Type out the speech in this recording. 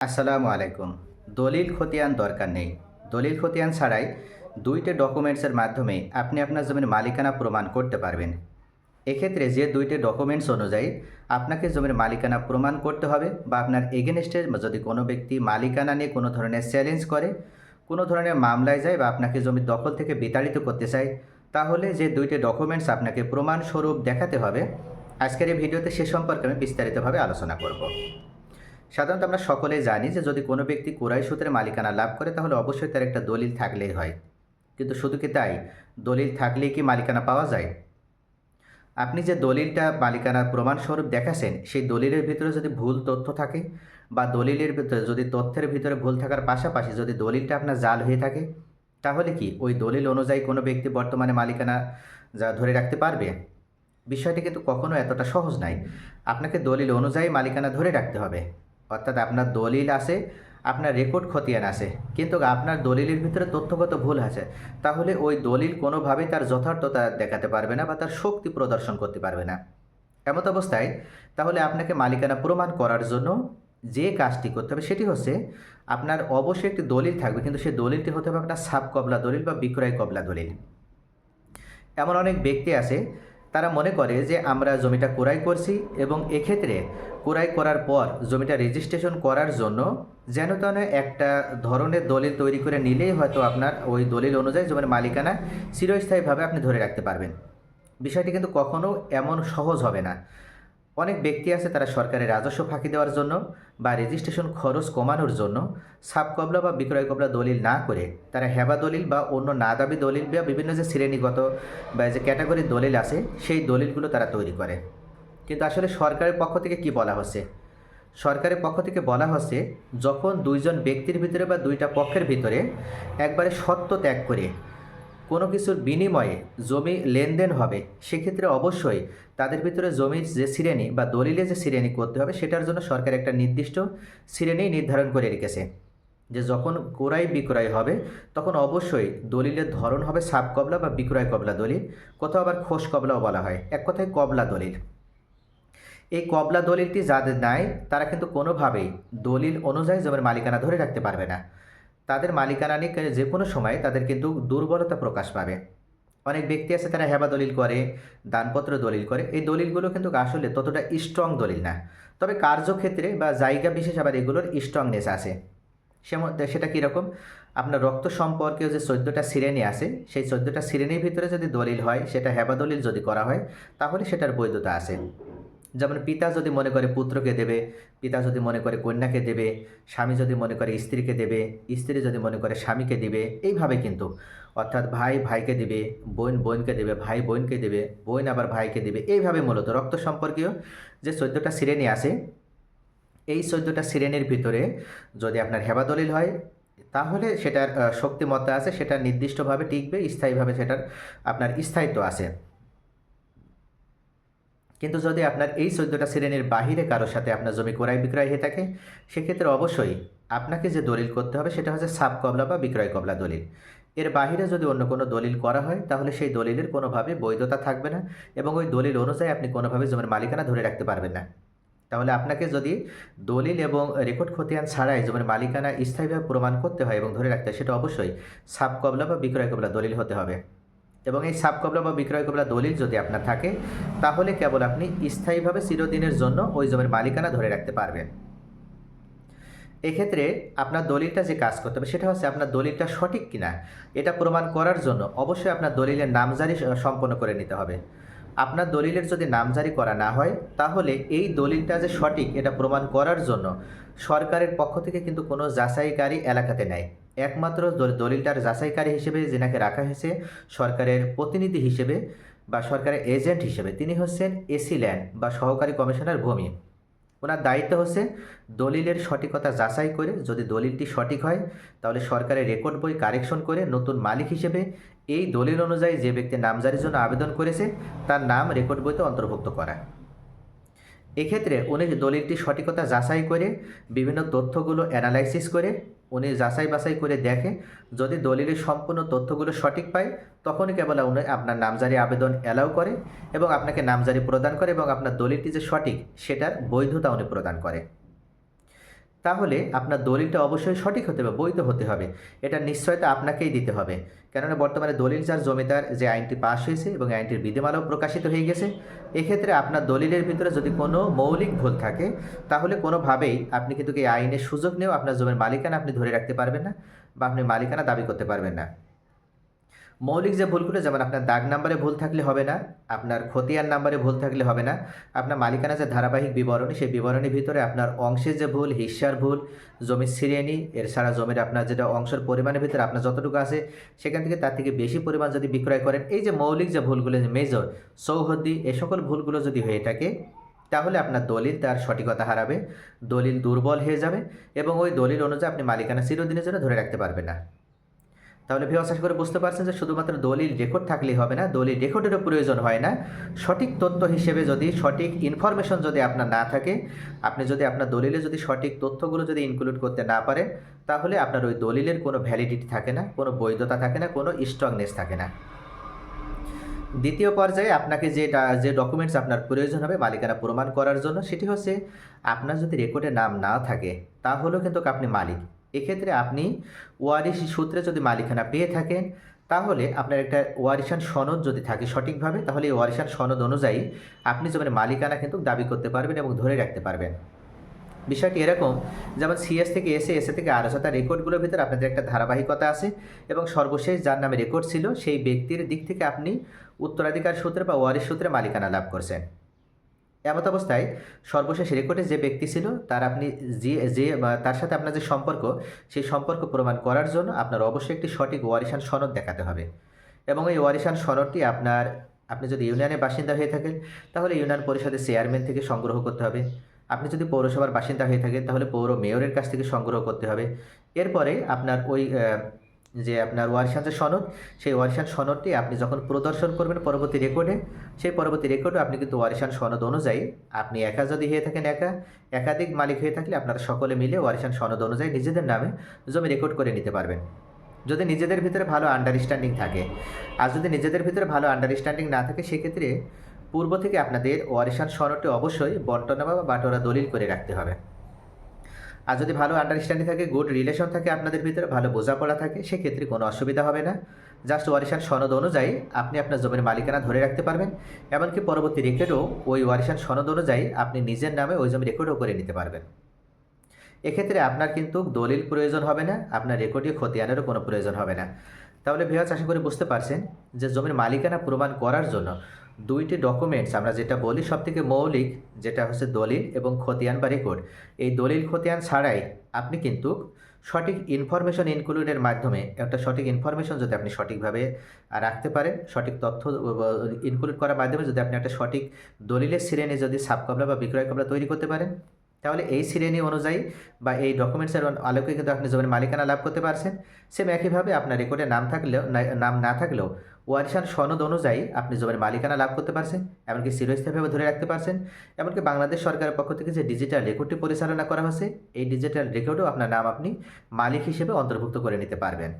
আসসালামু আলাইকুম। দলিল খতিয়ান দরকার নেই। দলিল খতিয়ান ছাড়াই দুইটি ডকুমেন্টসের মাধ্যমে আপনি আপনার জমির মালিকানা প্রমাণ করতে পারবেন। এক্ষেত্রে যে দুইটি ডকুমেন্টস অনুযায়ী আপনাকে জমির মালিকানা প্রমাণ করতে হবে বা আপনার এগেনস্টে যদি কোনো ব্যক্তি মালিকানা নিয়ে কোনো ধরনের চ্যালেঞ্জ করে, কোনো ধরনের মামলায় যায় বা আপনাকে জমির দখল থেকে বিতাড়িত করতে চায়, তাহলে যে দুইটি ডকুমেন্টস আপনাকে প্রমাণস্বরূপ দেখাতে হবে, আজকের এই ভিডিওতে সে সম্পর্কে আমি বিস্তারিতভাবে আলোচনা করব। সাধারণত আমরা সকলেই জানি যে যদি কোনো ব্যক্তি কোরাই সূত্রে মালিকানা লাভ করে, তাহলে অবশ্যই তার একটা দলিল থাকলেই হয়। কিন্তু শুধু কি তাই? দলিল থাকলেই কি মালিকানা পাওয়া যায়? আপনি যে দলিলটা মালিকানার প্রমাণস্বরূপ দেখাচ্ছেন সেই দলিলের ভিতরে যদি ভুল তথ্য থাকে বা দলিলের ভিতরে যদি তথ্যের ভিতরে ভুল থাকার পাশাপাশি যদি দলিলটা আপনার জাল হয়ে থাকে, তাহলে কি ওই দলিল অনুযায়ী কোনো ব্যক্তি বর্তমানে মালিকানা যা ধরে রাখতে পারবে? বিষয়টি কিন্তু কখনো এতটা সহজ নাই। আপনাকে দলিল অনুযায়ী মালিকানা ধরে রাখতে হবে। অর্থাৎ আপনার দলিল আছে, আপনার রেকর্ড খতিয়ান আছে, কিন্তু আপনার দলিলের ভিতরে তথ্যগত ভুল আছে, তাহলে ওই দলিল কোনোভাবেই তার যথার্থতা দেখাতে পারবে না বা তার শক্তি প্রদর্শন করতে পারবে না। এমত অবস্থায়, তাহলে আপনাকে মালিকানা প্রমাণ করার জন্য যে কাজটি করতে হবে সেটি হচ্ছে, আপনার অবশ্যই একটি দলিল থাকবে, কিন্তু সেই দলিলটি হতে হবে আপনার সাব কবলা দলিল বা বিক্রয় কবলা দলিল। এমন অনেক ব্যক্তি আছে তারা মনে করে যে আমরা জমিটা ক্রয় করছি এবং এক্ষেত্রে ক্রয় করার পর জমিটা রেজিস্ট্রেশন করার জন্য যেন তেন একটা ধরনের দলিল তৈরি করে নিলেই হয়তো আপনার ওই দলিল অনুযায়ী জমির মালিকানা চিরস্থায়ীভাবে আপনি ধরে রাখতে পারবেন। বিষয়টি কিন্তু কখনো এমন সহজ হবে না। অনেক ব্যক্তি আছে তারা সরকারের রাজস্ব ফাঁকি দেওয়ার জন্য বা রেজিস্ট্রেশন খরচ কমানোর জন্য সাব কবলা বা বিক্রয় কবলা দলিল না করে তারা হেবা দলিল বা অন্য না দাবি দলিল বা বিভিন্ন যে শ্রেণীগত বা যে ক্যাটাগরির দলিল আছে, সেই দলিলগুলো তারা তৈরি করে। কিন্তু আসলে সরকারের পক্ষ থেকে কি বলা হচ্ছে? সরকারের পক্ষ থেকে বলা হচ্ছে, যখন দুইজন ব্যক্তির ভিতরে বা দুইটা পক্ষের ভিতরে একবারে সত্য ত্যাগ করে কোনো কিছুর বিনিময়ে জমি লেনদেন হবে, সেক্ষেত্রে অবশ্যই তাদের ভিতরে জমির যে শ্রেণি বা দলিলে যে শ্রেণি করতে হবে, সেটার জন্য সরকার একটা নির্দিষ্ট শ্রেণি নির্ধারণ করে রেখেছে। যে যখন ক্রয় বিক্রয় হবে, তখন অবশ্যই দলিলের ধরন হবে সাব কবলা বা বিক্রয় কবলা দলিল, কোথাও আবার খোস কবলাও বলা হয়, এক কথায় কবলা দলিল। এই কবলা দলিলটি যাদের নাই তারা কিন্তু কোনোভাবেই দলিল অনুযায়ী জমির মালিকানা ধরে রাখতে পারবে না। তাদের নিয়ে যে কোনো সময় তাদের কিন্তু দুর্বলতা প্রকাশ পাবে। অনেক ব্যক্তি আছে তারা হেবা দলিল করে, দানপত্র দলিল করে। এই দলিলগুলো কিন্তু আসলে ততটা স্ট্রং দলিল না। তবে কার্যক্ষেত্রে বা জায়গা বিশেষ আবার এগুলোর স্ট্রংনেস আছে। সেমন সেটা কীরকম আপনার রক্ত সম্পর্কেও যে চোদ্দোটা শ্রেণি আছে, সেই চোদ্দোটা শ্রেণির ভিতরে যদি দলিল হয়, সেটা হেবা দলিল যদি করা হয়, তাহলে সেটার বৈধতা আছে। যেমন পিতা যদি মনে করে পুত্রকে দেবে, পিতা যদি মনে করে কন্যাকে দেবে, স্বামী যদি মনে করে স্ত্রীকে দেবে, স্ত্রী যদি মনে করে স্বামীকে দিবে, এইভাবে কিন্তু। অর্থাৎ ভাই ভাইকে দিবে, বোন বোনকে দেবে, ভাই বোনকে দেবে, বোন আবার ভাইকে দেবে, এইভাবে মূলত। রক্ত সম্পর্কীয় যে চোদ্দোটা শ্রেণি আছে, এই চোদ্দোটা শ্রেণির ভিতরে যদি আপনার হেবা দলিল হয়, তাহলে সেটার শক্তিমত্তা আছে, সেটা নির্দিষ্টভাবে টিকবে, স্থায়ীভাবে সেটার আপনার স্থায়িত্ব আছে। কিন্তু যদি আপনার এই চোদ্দোটা শ্রেণির বাহিরে কারোর সাথে আপনার জমি ক্রয় বিক্রয় হয়ে থাকে, সেক্ষেত্রে অবশ্যই আপনাকে যে দলিল করতে হবে সেটা হচ্ছে সাব কবলা বা বিক্রয় কবলা দলিল। এর বাহিরে যদি অন্য কোনো দলিল করা হয়, তাহলে সেই দলিলের কোনোভাবে বৈধতা থাকবে না এবং ওই দলিল অনুযায়ী আপনি কোনোভাবে জমির মালিকানা ধরে রাখতে পারবেন না। তাহলে আপনাকে যদি দলিল এবং রেকর্ড খতিয়ান ছাড়াই জমির মালিকানা স্থায়ীভাবে প্রমাণ করতে হয় এবং ধরে রাখতে হয়, সেটা অবশ্যই সাব কবলা বা বিক্রয় কবলা দলিল হতে হবে। এবং এই সাব কবলা বা বিক্রয় কবলা দলিল যদি আপনার থাকে, তাহলে কেবল আপনি স্থায়ীভাবে চিরদিনের জন্য ওই জমির মালিকানা ধরে রাখতে পারবেন। এক্ষেত্রে আপনার দলিলটা যে কাজ করতে হবে, সেটা হচ্ছে আপনার দলিলটা সঠিক কিনা, এটা প্রমাণ করার জন্য অবশ্যই আপনার দলিলের নামজারি সম্পন্ন করে নিতে হবে। আপনার দলিলের যদি নামজারি করা না হয়, তাহলে এই দলিলটা যে সঠিক, এটা প্রমাণ করার জন্য সরকারের পক্ষ থেকে কিন্তু কোনো যাচাইকারী এলাকাতে নেয় একমাত্র দলিলটার যাচাইকারী হিসেবে যেনাকে রাখা হয়েছে, সরকারের প্রতিনিধি হিসেবে বা সরকারের এজেন্ট হিসেবে। তিনি হচ্ছেন এসি ল্যান্ড বা সহকারী কমিশনার ভূমি। ওনার দায়িত্ব হচ্ছে দলিলের সঠিকতা যাচাই করে যদি দলিলটি সঠিক হয়, তাহলে সরকারের রেকর্ড বই কারেকশন করে নতুন মালিক হিসেবে এই দলিল অনুযায়ী যে ব্যক্তি নামজারির জন্য আবেদন করেছে, তার নাম রেকর্ড বইতে অন্তর্ভুক্ত করা। এক্ষেত্রে উনি দলিলটি সঠিকতা যাচাই করে বিভিন্ন তথ্যগুলো অ্যানালাইসিস করে উনি যাচাই বাছাই করে দেখে, যদি দলিলের সম্পূর্ণ তথ্যগুলো সঠিক পায়, তখনই কেবল উনি আপনার নামজারি আবেদন অ্যালাউ করে এবং আপনাকে নামজারি প্রদান করে এবং আপনার দলিলটি যে সঠিক, সেটার বৈধতা উনি প্রদান করে। তাহলে আপনার দলিলটা অবশ্যই সঠিক হতে হবে, বৈধ হতে হবে। এটা নিশ্চয়তা আপনাকেই দিতে হবে। কেননা বর্তমানে দলিল যার জমিদার, যে আইনটি পাশ হয়েছে এবং আইনটির বিধিমালাও প্রকাশিত হয়ে গেছে, এক্ষেত্রে আপনার দলিলের ভিতরে যদি কোনো মৌলিক ভুল থাকে, তাহলে কোনোভাবেই আপনি কিন্তু এই আইনের সুযোগ নিয়েও আপনার জমির মালিকানা আপনি ধরে রাখতে পারবেন না বা আপনি মালিকানা দাবি করতে পারবেন না। মৌলিক যে ভুলগুলো, যেমন আপনার দাগ নাম্বারে ভুল থাকলে হবে না, আপনার খতিয়ান নাম্বারে ভুল থাকলে হবে না, আপনার মালিকানা যে ধারাবাহিক বিবরণী, সেই বিবরণীর ভিতরে আপনার অংশের যে ভুল, হিস্সার ভুল, জমির শ্রেণি, এর ছাড়া জমির আপনার যেটা অংশের পরিমাণের ভিতরে আপনার যতটুকু আছে, সেখান থেকে তার থেকে বেশি পরিমাণ যদি বিক্রয় করেন, এই যে মৌলিক যে ভুলগুলো, যে মেজর সৌহদ্দি, এ সকল ভুলগুলো যদি হয়ে থাকে, তাহলে আপনার দলিল তার সঠিকতা হারাবে, দলিল দুর্বল হয়ে যাবে এবং ওই দলিল অনুযায়ী আপনি মালিকানা চিরদিনের জন্য ধরে রাখতে পারবেন না। তাহলে ভিওয়াস আশা করে বুঝতে পারছেন যে শুধুমাত্র দলিল রেকর্ড থাকলেই হবে না, দলিল রেকর্ডেরও প্রয়োজন হয় না। সঠিক তথ্য হিসেবে যদি, সঠিক ইনফরমেশন যদি আপনার না থাকে, আপনি যদি আপনার দলিলে যদি সঠিক তথ্যগুলো যদি ইনক্লুড করতে না পারেন তাহলে আপনার ওই দলিলের কোনো ভ্যালিডিটি থাকে না, কোনো বৈধতা থাকে না, কোনো স্ট্রংনেস থাকে না। দ্বিতীয় পর্যায়ে আপনাকে যে যে ডকুমেন্টস আপনার প্রয়োজন হবে, মালিকানা প্রমাণ করার জন্য, সেটি হচ্ছে আপনার যদি রেকর্ডে নাম না থাকে, তাহলেও কিন্তু আপনি মালিক। এক্ষেত্রে আপনি ওয়ারিশ সূত্রে যদি মালিকানা পেয়ে থাকেন, তাহলে আপনার একটা ওয়ারিশান সনদ যদি থাকে সঠিকভাবে, তাহলে এই ওয়ারিশান সনদ অনুযায়ী আপনি যেমন মালিকানা কিন্তু দাবি করতে পারবেন এবং ধরে রাখতে পারবেন। বিষয়টি এরকম, যেমন সিএস থেকে এসে এসে থেকে তার রেকর্ডগুলোর ভিতরে আপনাদের একটা ধারাবাহিকতা আছে এবং সর্বশেষ যার নামে রেকর্ড ছিল, সেই ব্যক্তির দিক থেকে আপনি উত্তরাধিকার সূত্রে বা ওয়ারিশ সূত্রে মালিকানা লাভ করছেন। এমত অবস্থায় সর্বশেষ রেকর্ডে যে ব্যক্তি ছিল, তার আপনি যে যে তার সাথে আপনার যে সম্পর্ক, সেই সম্পর্ক প্রমাণ করার জন্য আপনার অবশ্যই একটি সঠিক ওয়ারিশান সনদ দেখাতে হবে। এবং এই ওয়ারিশান সনদটি আপনার, আপনি যদি ইউনিয়নের বাসিন্দা হয়ে থাকেন, তাহলে ইউনিয়ন পরিষদের চেয়ারম্যান থেকে সংগ্রহ করতে হবে। আপনি যদি পৌরসভার বাসিন্দা হয়ে থাকেন, তাহলে পৌর মেয়রের কাছ থেকে সংগ্রহ করতে হবে। এরপরে আপনার ওই যে আপনার ওয়ারিশান যে সনদ, সেই ওয়ারিশান সনদটি আপনি যখন প্রদর্শন করবেন পরবর্তী রেকর্ডে সেই পরবর্তী রেকর্ডে আপনি কিন্তু ওয়ারিশান সনদ অনুযায়ী আপনি একা যদি হয়ে থাকেন একা, একাধিক মালিক হয়ে থাকলে আপনারা সকলে মিলে ওয়ারিশান সনদ অনুযায়ী নিজেদের নামে জমি রেকর্ড করে নিতে পারবেন। যদি নিজেদের ভিতরে ভালো আন্ডারস্ট্যান্ডিং থাকে। আর যদি নিজেদের ভিতরে ভালো আন্ডারস্ট্যান্ডিং না থাকে, সেক্ষেত্রে পূর্ব থেকে আপনাদের ওয়ারিশান সনদটি অবশ্যই বন্টনামা বা বাটোরা দলিল করে রাখতে হবে। আর যদি ভালো আন্ডারস্ট্যান্ডিং থাকে গুড রিলেশন থাকে আপনাদের ভিতরে, ভালো বোঝাপড়া থাকে, সেক্ষেত্রে কোনো অসুবিধা হবে না। জাস্ট ওয়ারিশান সনদ অনুযায়ী আপনি আপনার জমির মালিকানা ধরে রাখতে পারবেন। এমনকি পরবর্তী রেকর্ডও ওই ওয়ারিশান সনদ অনুযায়ী আপনি নিজের নামে ওই জমি রেকর্ডও করে নিতে পারবেন। এক্ষেত্রে আপনার কিন্তু দলিল প্রয়োজন হবে না, আপনার রেকর্ডীয় খতিয়ানেরও কোনো প্রয়োজন হবে না। তাহলে ভিওয়াজ আশা করে বুঝতে পারছেন যে জমির মালিকানা প্রমাণ করার জন্য দুইটি ডকুমেন্টস আমরা যেটা বলি সবথেকে মৌলিক, যেটা হচ্ছে দলিল এবং খতিয়ান বা রেকর্ড এই দলিল, খতিয়ান ছাড়াই আপনি কিন্তু সঠিক ইনফরমেশন ইনক্লুডের মাধ্যমে, একটা সঠিক ইনফরমেশন যদি আপনি সঠিকভাবে রাখতে পারেন, সঠিক তথ্য ইনক্লুড করার মাধ্যমে যদি আপনি একটা সঠিক দলিলের শ্রেণি যদি সাবকবলা বা বিক্রয় কবলা তৈরি করতে পারেন তাহলে এই শ্রেণি অনুযায়ী বা এই ডকুমেন্টসের আলোকে কিন্তু আপনি জমির মালিকানা লাভ করতে পারছেন। সেম একইভাবে আপনার রেকর্ডে নাম থাকলেও নাম না থাকলেও ওয়ারিশান সনদ অনুযায়ী আপনি জমির মালিকানা লাভ করতে পারছেন, এমনকি চিরস্থায়ীভাবে ধরে রাখতে পারছেন। এমনকি বাংলাদেশ সরকারের পক্ষ থেকে যে ডিজিটাল রেকর্ডটি পরিচালনা করা হয়েছে, এই ডিজিটাল রেকর্ডেও আপনার নাম আপনি মালিক হিসেবে অন্তর্ভুক্ত করে নিতে পারবেন।